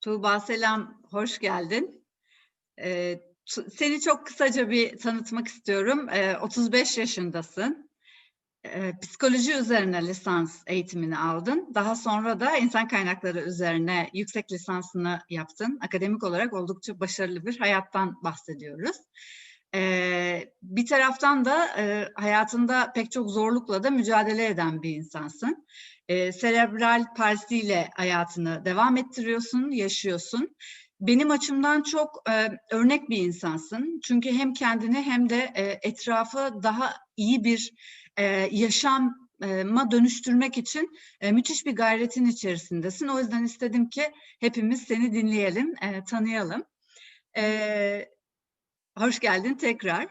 Tuğba selam, hoş geldin. Ee, seni çok kısaca bir tanıtmak istiyorum. Ee, 35 yaşındasın. Ee, psikoloji üzerine lisans eğitimini aldın. Daha sonra da insan kaynakları üzerine yüksek lisansını yaptın. Akademik olarak oldukça başarılı bir hayattan bahsediyoruz. Ee, bir taraftan da e, hayatında pek çok zorlukla da mücadele eden bir insansın. Ee, serebral palsiyle hayatını devam ettiriyorsun, yaşıyorsun. Benim açımdan çok e, örnek bir insansın. Çünkü hem kendini hem de e, etrafı daha iyi bir e, yaşama dönüştürmek için e, müthiş bir gayretin içerisindesin. O yüzden istedim ki hepimiz seni dinleyelim, e, tanıyalım. E, hoş geldin tekrar.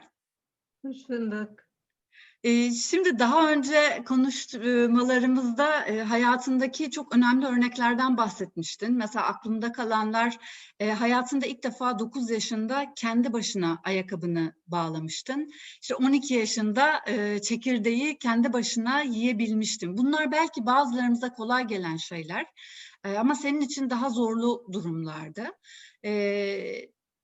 Hoş bulduk. Şimdi daha önce konuşmalarımızda hayatındaki çok önemli örneklerden bahsetmiştin. Mesela aklımda kalanlar hayatında ilk defa 9 yaşında kendi başına ayakkabını bağlamıştın. İşte 12 yaşında çekirdeği kendi başına yiyebilmiştin. Bunlar belki bazılarımıza kolay gelen şeyler ama senin için daha zorlu durumlardı.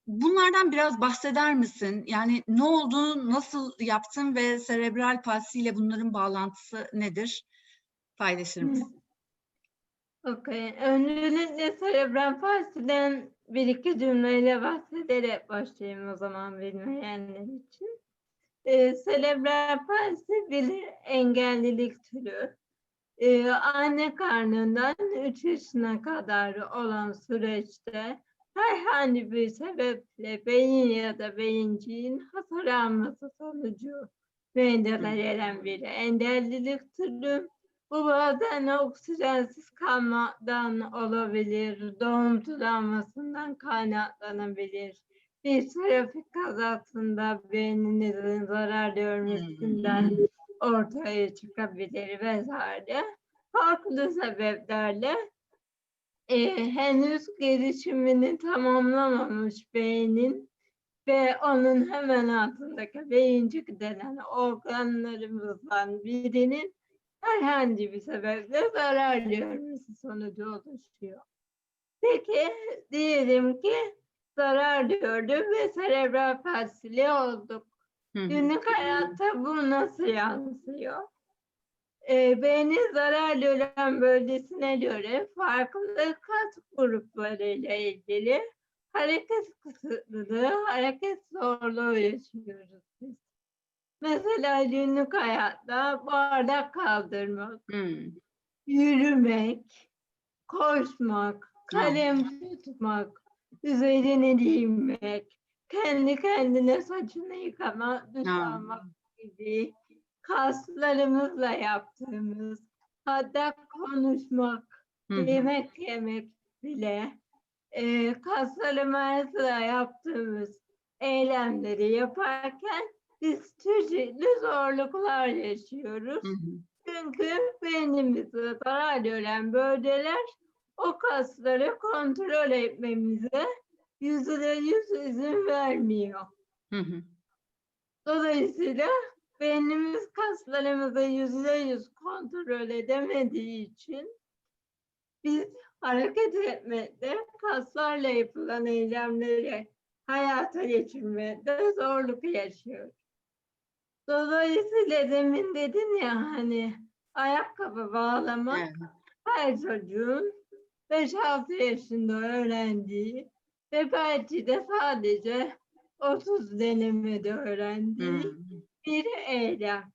Bunlardan biraz bahseder misin? Yani ne oldu, nasıl yaptın ve serebral palsi ile bunların bağlantısı nedir? Paylaşır mısın? Okey. Öncelikle serebral palsiden bir iki cümleyle bahsederek başlayayım o zaman bilmeyenler için. Ee, serebral palsi bir engellilik türü. Ee, anne karnından 3 yaşına kadar olan süreçte herhangi bir sebeple beyin ya da beyinciğin hasarlanması sonucu meydana gelen bir engellilik türü. Bu bazen oksijensiz kalmadan olabilir, doğum travmasından kaynaklanabilir. Bir trafik kazasında beyninizin zarar görmesinden ortaya çıkabilir vesaire. Farklı sebeplerle e, henüz gelişimini tamamlamamış beynin ve onun hemen altındaki beyincik denen organlarımızdan birinin herhangi bir sebeple zarar görmesi sonucu oluşuyor. Peki diyelim ki zarar gördüm ve serebral palsili olduk. Hı. Günlük hayatta bu nasıl yansıyor? Ee, beynin zarar gören bölgesine göre farklı kas gruplarıyla ilgili hareket kısıtlılığı, hareket zorluğu yaşıyoruz biz. Mesela günlük hayatta bardak kaldırmak, Hı. yürümek, koşmak, kalem tutmak, üzerine giyinmek, kendi kendine saçını yıkamak, duş Ha. almak gibi kaslarımızla yaptığımız, hatta konuşmak, Hı hı. yemek yemek bile e, kaslarımızla yaptığımız eylemleri yaparken biz çeşitli zorluklar yaşıyoruz. Hı hı. Çünkü beynimizde zarar gören bölgeler o kasları kontrol etmemize yüzde yüz izin vermiyor. Hı hı. Dolayısıyla beynimiz kaslarımızı yüzde yüz kontrol edemediği için biz hareket etmekte, kaslarla yapılan eylemleri hayata geçirmekte zorluk yaşıyoruz. Dolayısıyla demin dedin ya hani ayakkabı bağlamak Evet. her çocuğun 5-6 yaşında öğrendiği ve belki de sadece 30 denemede öğrendiği Hı. Bir eylem.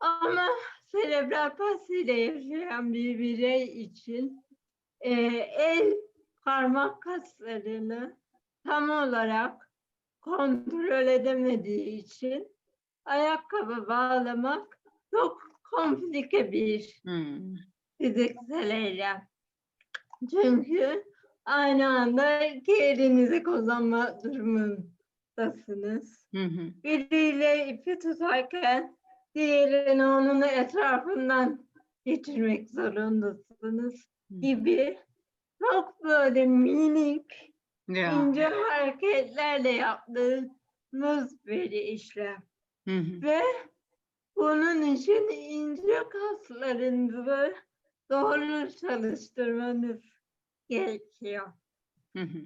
Ama serebral palsi ile yaşayan bir birey için e, el parmak kaslarını tam olarak kontrol edemediği için ayakkabı bağlamak çok komplike bir Hı. fiziksel eylem. Çünkü aynı anda iki elinizi kullanma durumundasınız. Hı hı. Biriyle ipi tutarken diğerini onun etrafından geçirmek zorundasınız gibi çok böyle minik Ya. ince hareketlerle yaptığımız bir işlem. Hı hı. Ve bunun için ince kaslarınızı doğru çalıştırmanız gerekiyor. Hı hı.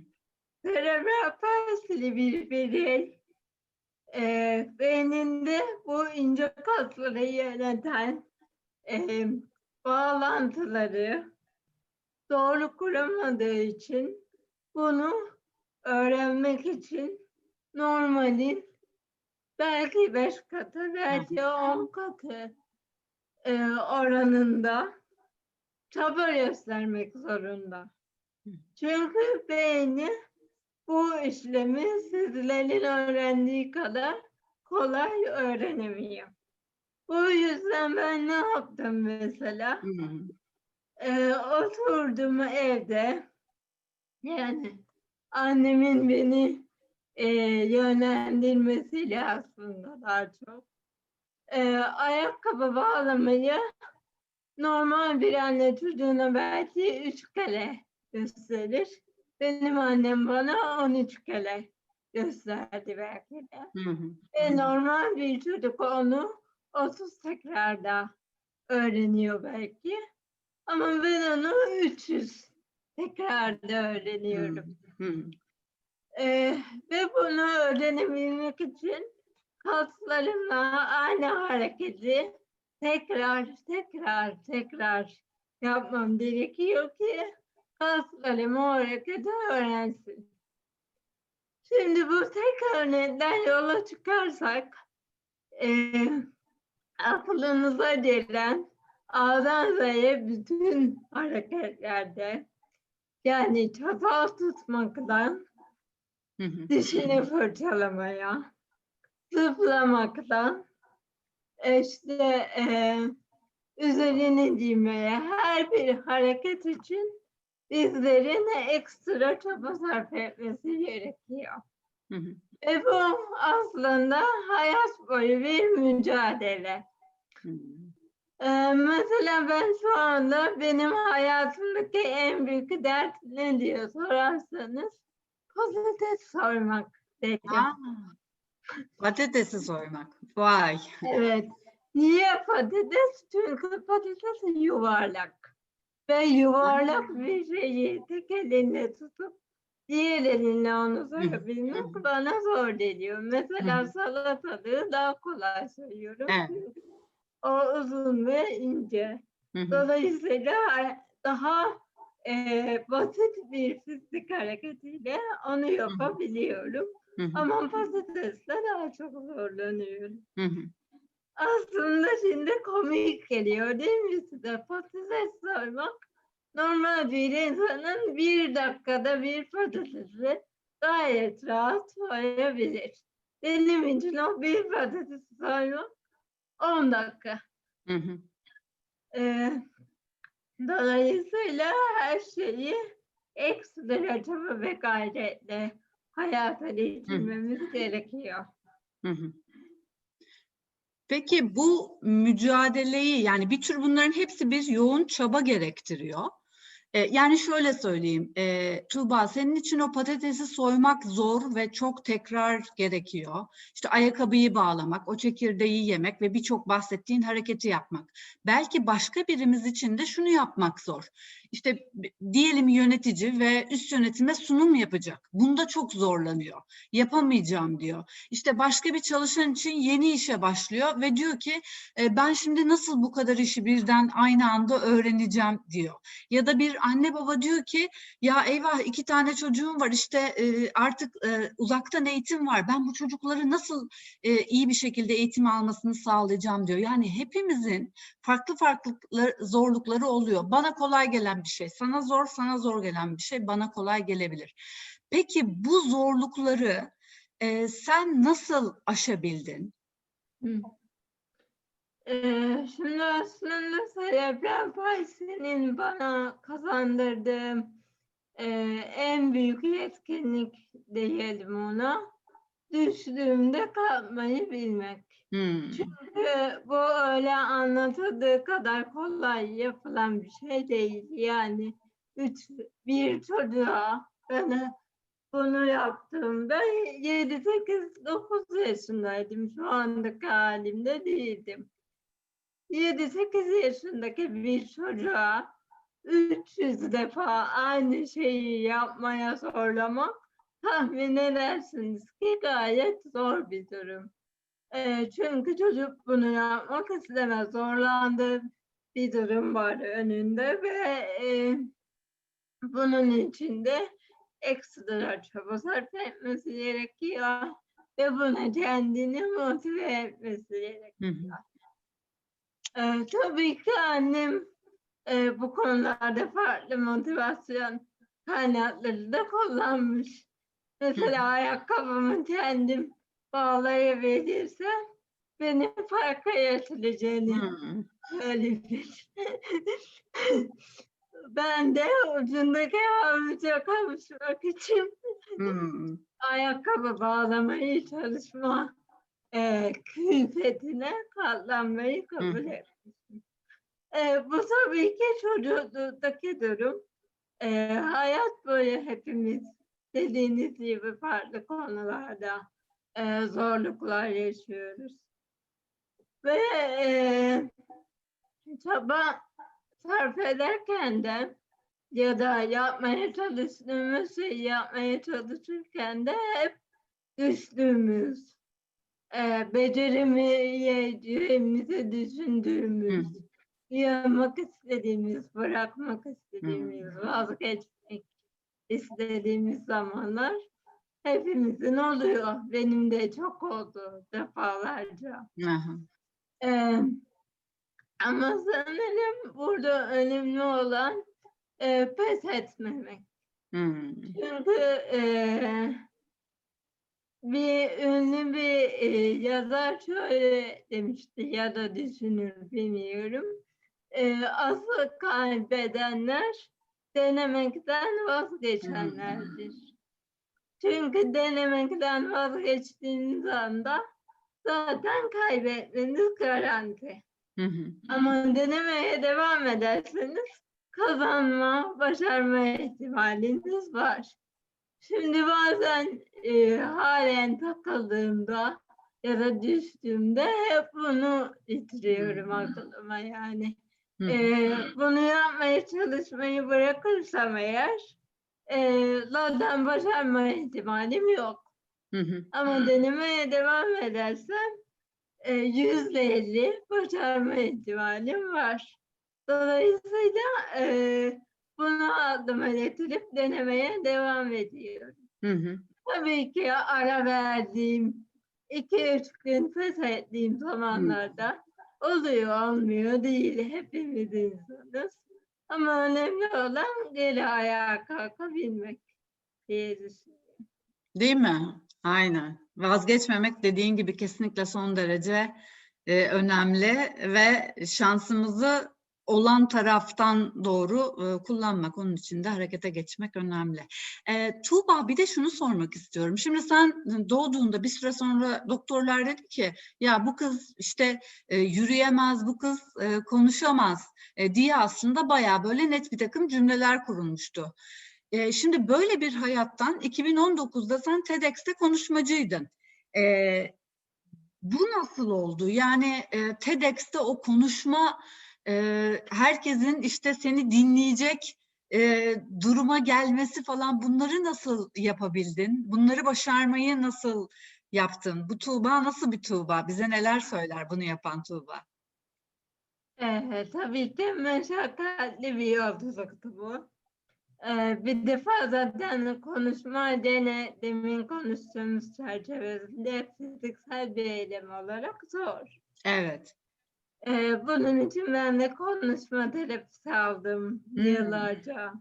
Serebral palsili bir birey eee beyninde bu ince kasları yöneten eee, bağlantıları doğru kuramadığı için bunu öğrenmek için normalin belki beş katı belki on katı eee, oranında çaba göstermek zorunda. Çünkü beyni bu işlemi sizlerin öğrendiği kadar kolay öğrenemiyor. Bu yüzden ben ne yaptım mesela? Hı. Ee, oturdum evde. Yani annemin beni e, yönlendirmesiyle aslında daha çok. Ee, ayakkabı bağlamayı normal bir anne çocuğuna belki üç kere gösterir. Benim annem bana 13 kere gösterdi belki de. Hı hı. Ve normal bir çocuk onu 30 tekrarda öğreniyor belki. Ama ben onu 300 tekrarda öğreniyorum. Hı hı. Ee, ve bunu öğrenebilmek için kaslarımla aynı hareketi tekrar tekrar tekrar yapmam gerekiyor ki o hareketi öğrensin. Şimdi bu tek örnekten yola çıkarsak eee aklınıza gelen A'dan Z'ye bütün hareketlerde yani çatal tutmaktan Hı hı. dişini fırçalamaya, zıplamaktan, işte eee üzerini giymeye her bir hareket için bizlerin ekstra çaba sarf etmesi gerekiyor. Hı hı. Ve bu aslında hayat boyu bir mücadele. Hı hı. Eee, mesela ben şu anda benim hayatımdaki en büyük dert ne diye sorarsanız patates soymak dedim. Aa, patatesi soymak. Vay. Evet. Niye patates? Çünkü patates yuvarlak. Ve yuvarlak bir şeyi tek elinle tutup diğer elinle onu soyabilmek bana zor geliyor. Mesela salatalığı daha kolay soyuyorum. Evet. O uzun ve ince. Dolayısıyla daha eee, basit bir fizik hareketiyle onu yapabiliyorum. Ama patatesle daha çok zorlanıyorum. Aslında şimdi komik geliyor değil mi size? Patates soymak normal bir insanın bir dakikada bir patatesi gayet rahat soyabilir. Benim için o bir patatesi soymak 10 dakika. Hı hı. Ee, dolayısıyla her şeyi ekstra çaba ve gayretle hayata geçirmemiz gerekiyor. Hı hı. Peki bu mücadeleyi yani bir tür bunların hepsi bir yoğun çaba gerektiriyor. Ee, yani şöyle söyleyeyim, e, Tuğba senin için o patatesi soymak zor ve çok tekrar gerekiyor. İşte ayakkabıyı bağlamak, o çekirdeği yemek ve birçok bahsettiğin hareketi yapmak. Belki başka birimiz için de şunu yapmak zor. İşte diyelim yönetici ve üst yönetime sunum yapacak. Bunda çok zorlanıyor. Yapamayacağım diyor. İşte başka bir çalışan için yeni işe başlıyor ve diyor ki "E, ben şimdi nasıl bu kadar işi birden aynı anda öğreneceğim diyor. Ya da bir anne baba diyor ki ya eyvah iki tane çocuğum var işte e, artık e, uzaktan eğitim var. Ben bu çocukları nasıl e, iyi bir şekilde eğitim almasını sağlayacağım diyor. Yani hepimizin farklı farklı zorlukları oluyor. Bana kolay gelen bir şey, sana zor, sana zor gelen bir şey bana kolay gelebilir. Peki bu zorlukları e, sen nasıl aşabildin? Ee, şimdi aslında serebral palsinin bana kazandırdığı e, en büyük yetkinlik diyelim ona düştüğümde kalkmayı bilmek. Hmm. Çünkü bu öyle anlatıldığı kadar kolay yapılan bir şey değil. Yani üç, bir çocuğa ben bunu yaptım. Ben 7, 8, 9 yaşındaydım. Şu andaki halimde değildim. 7-8 yaşındaki bir çocuğa 300 defa aynı şeyi yapmaya zorlamak tahmin edersiniz ki gayet zor bir durum. Eee, çünkü çocuk bunu yapmak istemez. Zorlandığı bir durum var önünde ve eee, bunun için de ekstra çaba sarf etmesi gerekiyor ve buna kendini motive etmesi gerekiyor. Hı hı. Eee, tabii ki annem eee, bu konularda farklı motivasyon kaynakları da kullanmış. Mesela ayakkabımı kendim bağlayabilirsem benim farka Hı. söylemiş. ben de ucundaki havuca kavuşmak için Hı. ayakkabı bağlamayı çalışma eee külfetine katlanmayı kabul hı. etmişim. Eee, bu tabii ki çocukluktaki durum. Eee, hayat boyu hepimiz dediğiniz gibi farklı konularda eee, zorluklar yaşıyoruz. Ve eee çaba sarf ederken de ya da yapmaya çalıştığımız şeyi yapmaya çalışırken de hep düştüğümüz, eee beceremeyeceğimizi düşündüğümüz, Hı. yapmak istediğimiz, bırakmak istediğimiz, Hı. vazgeçmek istediğimiz zamanlar hepimizin oluyor. Benim de çok oldu defalarca. Eee, ama sanırım burada önemli olan eee, pes etmemek. Hı. Çünkü eee, bir ünlü bir eee, yazar şöyle demişti ya da düşünür bilmiyorum. Eee, asıl kaybedenler denemekten vazgeçenlerdir. Çünkü denemekten vazgeçtiğiniz anda zaten kaybetmeniz garanti. Hı hı. Ama denemeye devam ederseniz kazanma, başarma ihtimaliniz var. Şimdi bazen eee, halen takıldığımda ya da düştüğümde hep bunu getiriyorum Hı. aklıma yani. Eee, bunu yapmaya çalışmayı bırakırsam eğer eee, zaten başarma ihtimalim yok. Hı hı. Ama denemeye devam edersem eee, yüzde elli başarma ihtimalim var. Dolayısıyla eee, bunu aklıma getirip denemeye devam ediyorum. Hı hı. Tabii ki ara verdiğim, iki üç gün pes ettiğim zamanlarda oluyor, olmuyor değil. Hepimiz insanız. Ama önemli olan geri ayağa kalkabilmek diye düşünüyorum. Değil mi? Aynen. Vazgeçmemek dediğin gibi kesinlikle son derece e, önemli ve şansımızı olan taraftan doğru e, kullanmak, onun için de harekete geçmek önemli. E, Tuğba bir de şunu sormak istiyorum. Şimdi sen doğduğunda bir süre sonra doktorlar dedi ki ya bu kız işte e, yürüyemez, bu kız e, konuşamaz e, diye aslında bayağı böyle net bir takım cümleler kurulmuştu. E, şimdi böyle bir hayattan 2019'da sen TEDx'te konuşmacıydın. E, bu nasıl oldu? Yani e, TEDx'te o konuşma e, herkesin işte seni dinleyecek e, duruma gelmesi falan bunları nasıl yapabildin? Bunları başarmayı nasıl yaptın? Bu Tuğba nasıl bir Tuğba? Bize neler söyler bunu yapan Tuğba? Ee, tabii ki meşakkatli bir yolculuktu bu. Ee, bir defa zaten konuşma dene, demin konuştuğumuz çerçevesinde fiziksel bir eylem olarak zor. Evet. Ee, bunun için ben de konuşma terapisi aldım Hmm. yıllarca.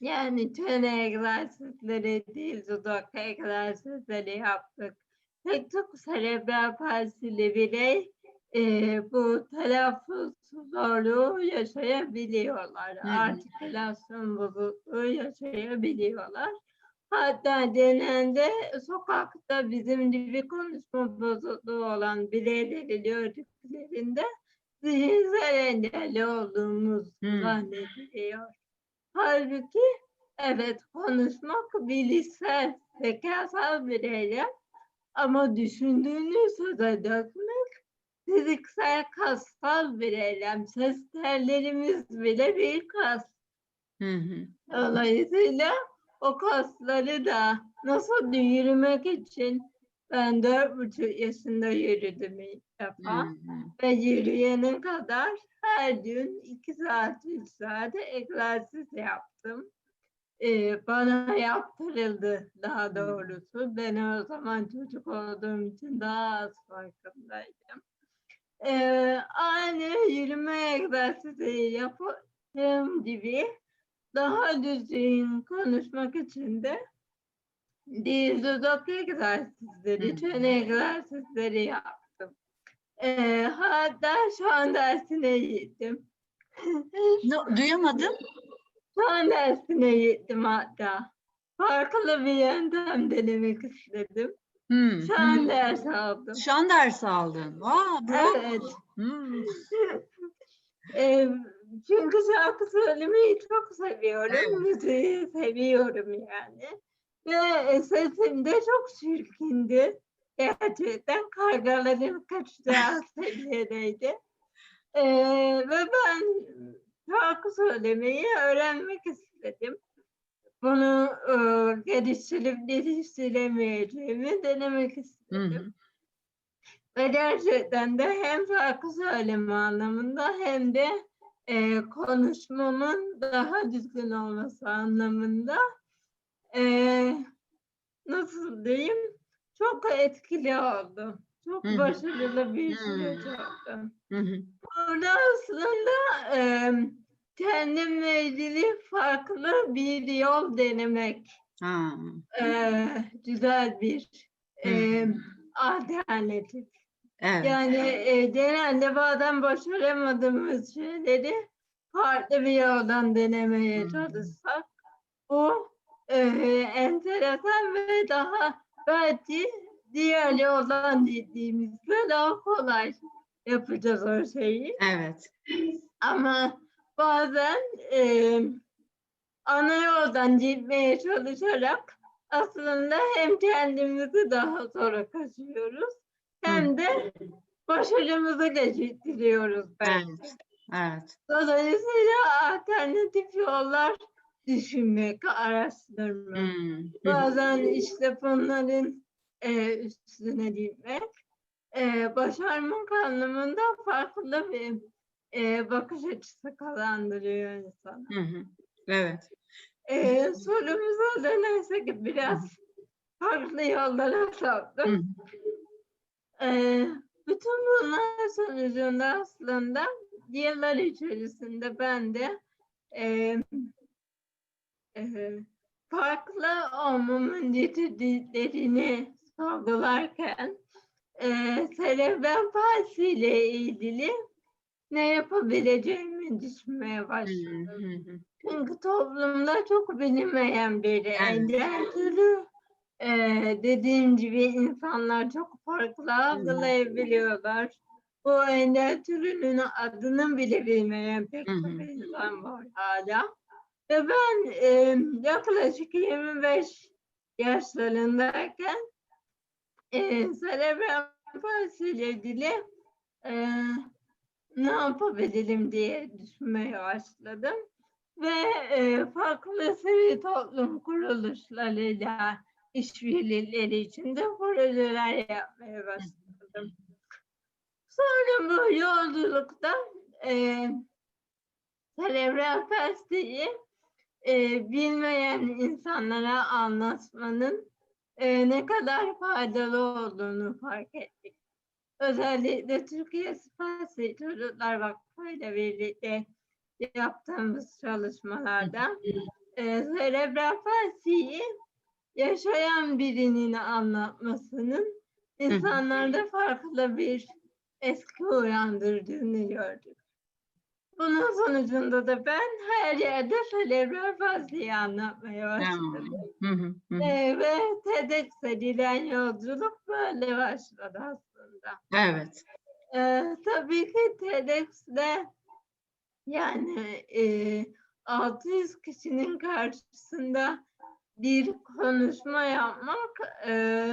Yani çene egzersizleri, diz dudak egzersizleri yaptık. Pek çok serebral palsili birey eee, bu telaffuz zorluğu yaşayabiliyorlar. Hı. Artikülasyon bozukluğu yaşayabiliyorlar. Hatta genelde sokakta bizim gibi konuşma bozukluğu olan bireyleri gördüklerinde zihinsel engelli olduğumuz Hmm. zannediliyor. Halbuki evet konuşmak bilişsel, zekasal bir eylem ama düşündüğünü söze dökmek fiziksel kassal bir eylem. Ses tellerimiz bile bir kas. Hı hı. Dolayısıyla o kasları da nasıl yürümek için ben dört buçuk yaşında yürüdüm ilk defa. hı. Ve yürüyene kadar her gün iki saat, üç saat egzersiz yaptım. Ee, bana yaptırıldı daha Hmm. doğrusu. Ben o zaman çocuk olduğum için daha az farkındaydım. Ee, aynı yürüme egzersizi yaptığım gibi daha düzgün konuşmak için de dil dudak egzersizleri, Hı. çene egzersizleri yaptım. Ee, hatta şu an dersine gittim. No, duyamadım. Şu an dersine gittim hatta. Farklı bir yöntem denemek istedim. Hı, Şu an hı. ders aldım. Şu an ders aldın. Aa, bravo. Evet. Ee, çünkü şarkı söylemeyi çok seviyorum. Müziği seviyorum yani. Ve sesim de çok çirkindi. Gerçekten kargaların kaçacağı seviyedeydi. Ee, ve ben şarkı söylemeyi öğrenmek istedim. Bunu e, geliştirip geliştiremeyeceğimi denemek Hı istedim. hı. Ve gerçekten de hem şarkı söyleme anlamında hem de e, konuşmamın daha düzgün olması anlamında e, nasıl diyeyim çok etkili oldu. Çok başarılı bir süreç oldu. Burada aslında e, kendimle ilgili farklı bir yol denemek e, güzel bir e, alternatif. Evet. Yani e, genelde bazen başaramadığımız şeyleri farklı bir yoldan denemeye Hmm. çalışsak bu e, enteresan ve daha belki diğer yoldan dediğimizde daha kolay yapacağız o şeyi. Evet. Ama bazen e, ana yoldan gitmeye çalışarak aslında hem kendimizi daha zora kaçıyoruz hem de başarımızı geciktiriyoruz bence. Evet. Evet. Dolayısıyla alternatif yollar düşünmek, araştırmak. Hı. Bazen işte bunların e, üstüne gitmek, e, başarmak anlamında farklı bir e, bakış açısı kazandırıyor insana. Hı hı. Evet. E, sorumuza dönersek biraz farklı yollara Hı bütün bunlar sonucunda aslında yıllar içerisinde ben de eee, eee, farklı olmamın getirdiklerini sorgularken eee serebral palsi ile ilgili ne yapabileceğimi düşünmeye başladım. Çünkü toplumda çok bilinmeyen bir engel türü. Ee, dediğim gibi insanlar çok farklı algılayabiliyorlar. Bu engel türünün adını bile bilmeyen pek çok insan var hala. Ve ben e, yaklaşık 25 yaşlarındayken e, serebral palsi ile ilgili e, ne yapabilirim diye düşünmeye başladım ve e, farklı sivil toplum kuruluşlarıyla işbirlikleri içinde projeler yapmaya başladım. Sonra bu yolculukta e, serebral palsiyi e, bilmeyen insanlara anlatmanın e, ne kadar faydalı olduğunu fark ettik. Özellikle Türkiye Spasi Çocuklar Vakfı ile birlikte yaptığımız çalışmalarda e, serebral palsiyi yaşayan birinin anlatmasının insanlarda farklı bir eski uyandırdığını gördük. Bunun sonucunda da ben her yerde serebral palsiyi anlatmaya başladım. Hı hı hı. E, ve TEDx'e giden yolculuk böyle başladı aslında. Evet. Ee, tabii ki TEDx'de yani e, 600 kişinin karşısında bir konuşma yapmak e,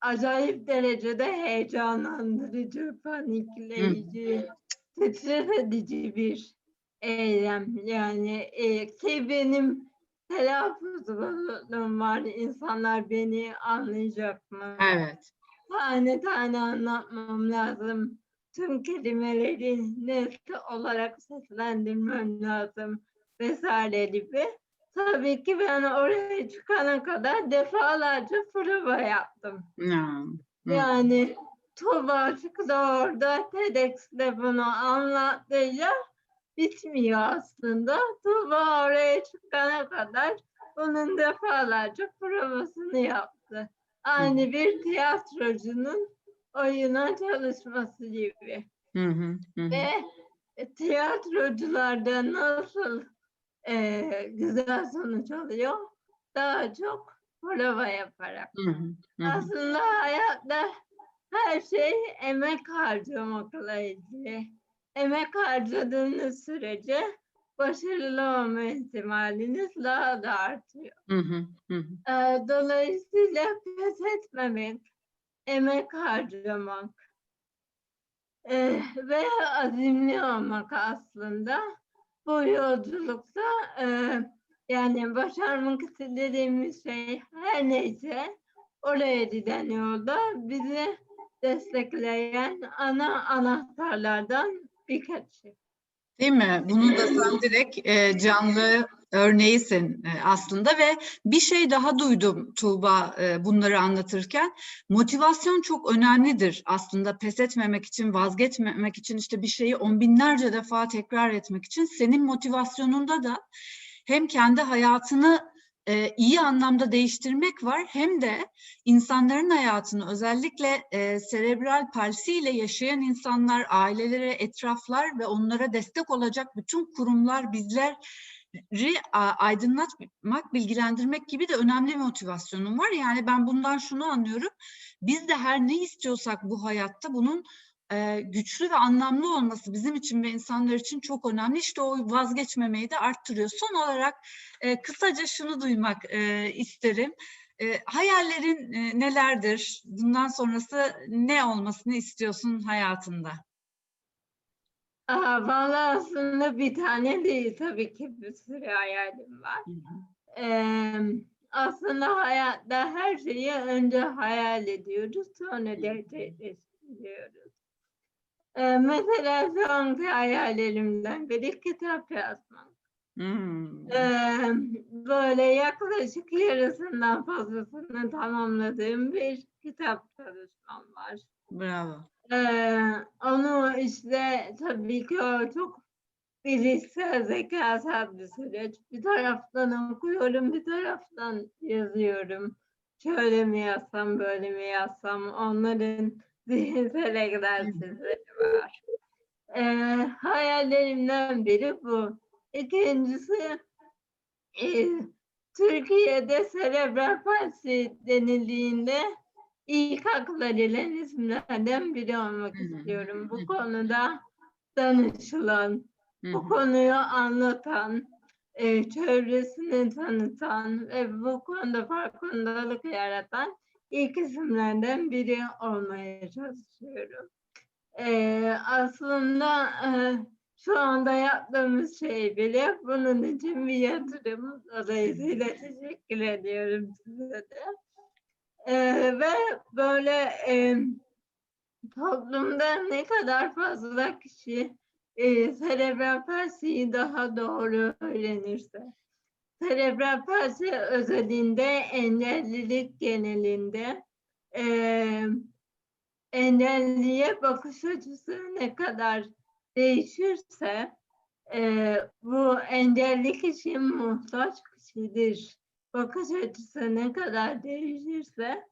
acayip derecede heyecanlandırıcı, panikleyici, stres edici bir eylem. Yani e, ki benim telaffuz bozukluğum var. İnsanlar beni anlayacak mı? Evet. Tane tane anlatmam lazım. Tüm kelimeleri net olarak seslendirmem lazım vesaire gibi. Tabii ki ben oraya çıkana kadar defalarca prova yaptım. Ya. Hı. Yani Tuğba çıktı orada TEDx'de bunu anlattığıyla bitmiyor aslında. Tuğba oraya çıkana kadar bunun defalarca provasını yaptı. Aynı bir tiyatrocunun oyuna çalışması gibi. Hı, hı hı. Ve tiyatrocularda nasıl eee, güzel sonuç alıyor? Daha çok prova yaparak. Hı hı. Aslında hayatta her şey emek harcamakla ilgili. Emek harcadığınız sürece başarılı olma ihtimaliniz daha da artıyor. Hı hı, hı. Eee, Dolayısıyla pes etmemek, emek harcamak eee, ve azimli olmak aslında bu yolculukta eee, yani başarmak istediğimiz şey her neyse oraya giden yolda bizi destekleyen ana anahtarlardan birkaçı. Değil mi? Bunun da sen direkt e, canlı örneğisin e, aslında ve bir şey daha duydum Tuğba e, bunları anlatırken. Motivasyon çok önemlidir aslında pes etmemek için, vazgeçmemek için işte bir şeyi on binlerce defa tekrar etmek için. Senin motivasyonunda da hem kendi hayatını e, iyi anlamda değiştirmek var hem de insanların hayatını özellikle e, serebral palsi ile yaşayan insanlar, ailelere, etraflar ve onlara destek olacak bütün kurumlar bizleri a- aydınlatmak, bilgilendirmek gibi de önemli motivasyonum var. Yani ben bundan şunu anlıyorum. Biz de her ne istiyorsak bu hayatta bunun e, güçlü ve anlamlı olması bizim için ve insanlar için çok önemli. İşte o vazgeçmemeyi de arttırıyor. Son olarak e, kısaca şunu duymak e, isterim. Hayallerin nelerdir? Bundan sonrası ne olmasını istiyorsun hayatında? Aa, vallahi aslında bir tane değil tabii ki bir sürü hayalim var. Eee, aslında hayatta her şeyi önce hayal ediyoruz, sonra gerçekleştiriyoruz. Eee, mesela şu anki hayallerimden biri kitap yazmak. Hmm. Eee, böyle yaklaşık yarısından fazlasını tamamladığım bir kitap çalışmam var. Bravo. Eee, onu işte tabii ki o çok bilişsel zekasal bir süreç. Bir taraftan okuyorum, bir taraftan yazıyorum. Şöyle mi yazsam, böyle mi yazsam, onların zihinsel egzersizleri var. Eee, hayallerimden biri bu. İkincisi, eee, Türkiye'de serebral palsi denildiğinde ilk akla gelen isimlerden biri olmak istiyorum. Bu konuda danışılan, bu konuyu anlatan, eee, çevresini tanıtan ve bu konuda farkındalık yaratan ilk isimlerden biri olmaya çalışıyorum. Eee, aslında eee, şu anda yaptığımız şey bile bunun için bir yatırım. Dolayısıyla teşekkür ediyorum size de. Eee, ve böyle em, toplumda ne kadar fazla kişi eee serebral palsiyi daha doğru öğrenirse, serebral palsi özelinde engellilik genelinde eee engelliye bakış açısı ne kadar değişirse eee, bu engelli kişi muhtaç kişidir. Bakış açısı ne kadar değişirse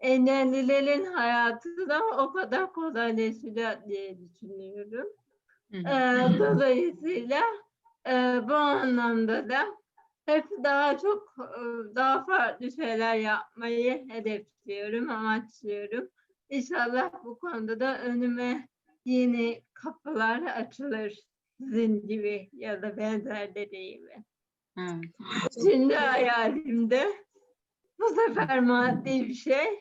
engellilerin hayatı da o kadar kolaylaşacak diye düşünüyorum. Hı hı. Eee, dolayısıyla eee, bu anlamda da hep daha çok eee, daha farklı şeyler yapmayı hedefliyorum, amaçlıyorum. İnşallah bu konuda da önüme yeni kapılar açılır. Sizin gibi ya da benzerleri gibi. Evet. Üçüncü hayalimde bu sefer maddi bir şey.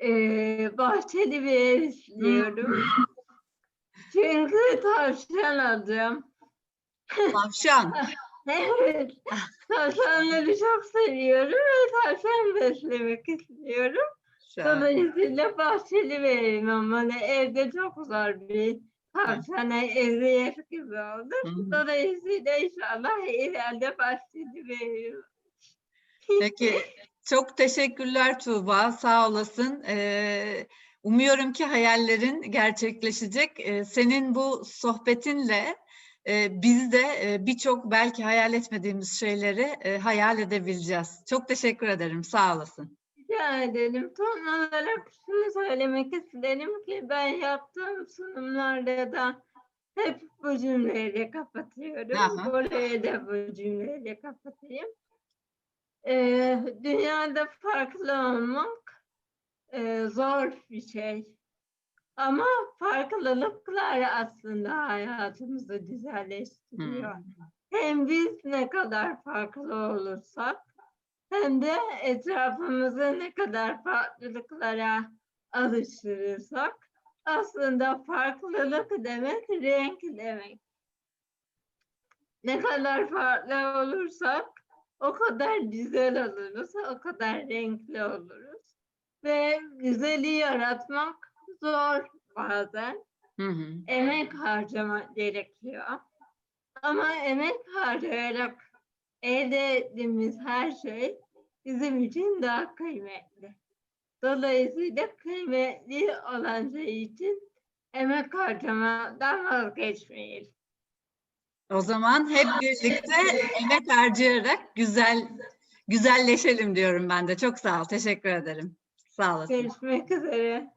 eee, bahçeli bir ev istiyorum. Çünkü tavşan alacağım. Tavşan. Evet. Tavşanları çok seviyorum ve tavşan beslemek istiyorum. Dolayısıyla bahçeli bir evim olmalı. Evde çok zor bir gibi olur. Hı hı. Dolayısıyla inşallah ileride evim Peki çok teşekkürler Tuğba. Sağ olasın. Ee, umuyorum ki hayallerin gerçekleşecek. Ee, senin bu sohbetinle e, biz de e, birçok belki hayal etmediğimiz şeyleri e, hayal edebileceğiz. Çok teşekkür ederim. Sağ olasın. Rica ederim. Son olarak şunu söylemek isterim ki ben yaptığım sunumlarda da hep bu cümleyle kapatıyorum. Aha. Buraya da bu cümleyle kapatayım. Ee, dünyada farklı olmak e, zor bir şey. Ama farklılıklar aslında hayatımızı güzelleştiriyor. Hem biz ne kadar farklı olursak hem de etrafımızı ne kadar farklılıklara alıştırırsak aslında farklılık demek renk demek. Ne kadar farklı olursak o kadar güzel oluruz, o kadar renkli oluruz. Ve güzeli yaratmak zor bazen Hı hı. emek harcamak gerekiyor. Ama emek harcayarak elde ettiğimiz her şey bizim için daha kıymetli. Dolayısıyla kıymetli olan şey için emek harcamadan vazgeçmeyelim. O zaman hep birlikte emek harcayarak güzel güzelleşelim diyorum ben de. Çok sağ ol. Teşekkür ederim. Sağ olasın. Görüşmek üzere.